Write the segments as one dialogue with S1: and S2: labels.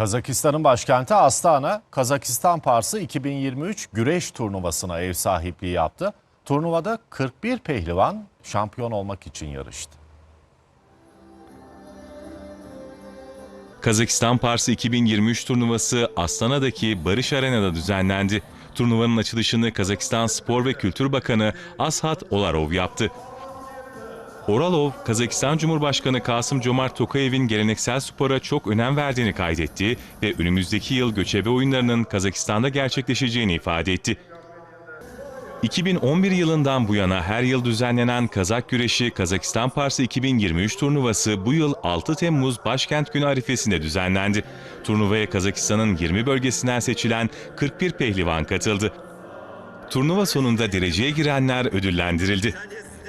S1: Kazakistan'ın başkenti Astana, Kazakistan Parsı 2023 güreş turnuvasına ev sahipliği yaptı. Turnuvada 41 pehlivan şampiyon olmak için yarıştı.
S2: Kazakistan Parsı 2023 turnuvası Astana'daki Barış Arena'da düzenlendi. Turnuvanın açılışını Kazakistan Spor ve Kültür Bakanı Ashat Olarov yaptı. Oralov, Kazakistan Cumhurbaşkanı Kasım Comart Tokayev'in geleneksel spora çok önem verdiğini kaydetti ve önümüzdeki yıl göçebe oyunlarının Kazakistan'da gerçekleşeceğini ifade etti. 2011 yılından bu yana her yıl düzenlenen Kazak Güreşi Kazakistan Parsı 2023 turnuvası bu yıl 6 Temmuz Başkent Günü arifesinde düzenlendi. Turnuvaya Kazakistan'ın 20 bölgesinden seçilen 41 pehlivan katıldı. Turnuva sonunda dereceye girenler ödüllendirildi.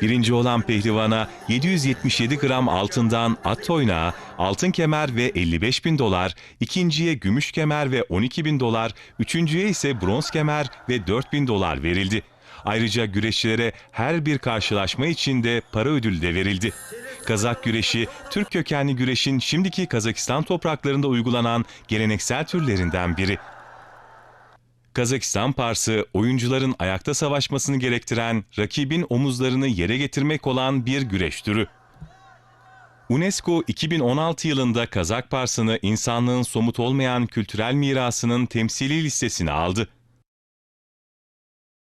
S2: Birinci olan pehlivana 777 gram altından at oynağı, altın kemer ve 55 bin dolar, ikinciye gümüş kemer ve 12 bin dolar, üçüncüye ise bronz kemer ve 4 bin dolar verildi. Ayrıca güreşçilere her bir karşılaşma için de para ödülü de verildi. Kazak güreşi, Türk kökenli güreşin şimdiki Kazakistan topraklarında uygulanan geleneksel türlerinden biri. Kazakistan Parsı, oyuncuların ayakta savaşmasını gerektiren, rakibin omuzlarını yere getirmek olan bir güreş türü. UNESCO 2016 yılında Kazak Parsı'nı insanlığın somut olmayan kültürel mirasının temsili listesine aldı.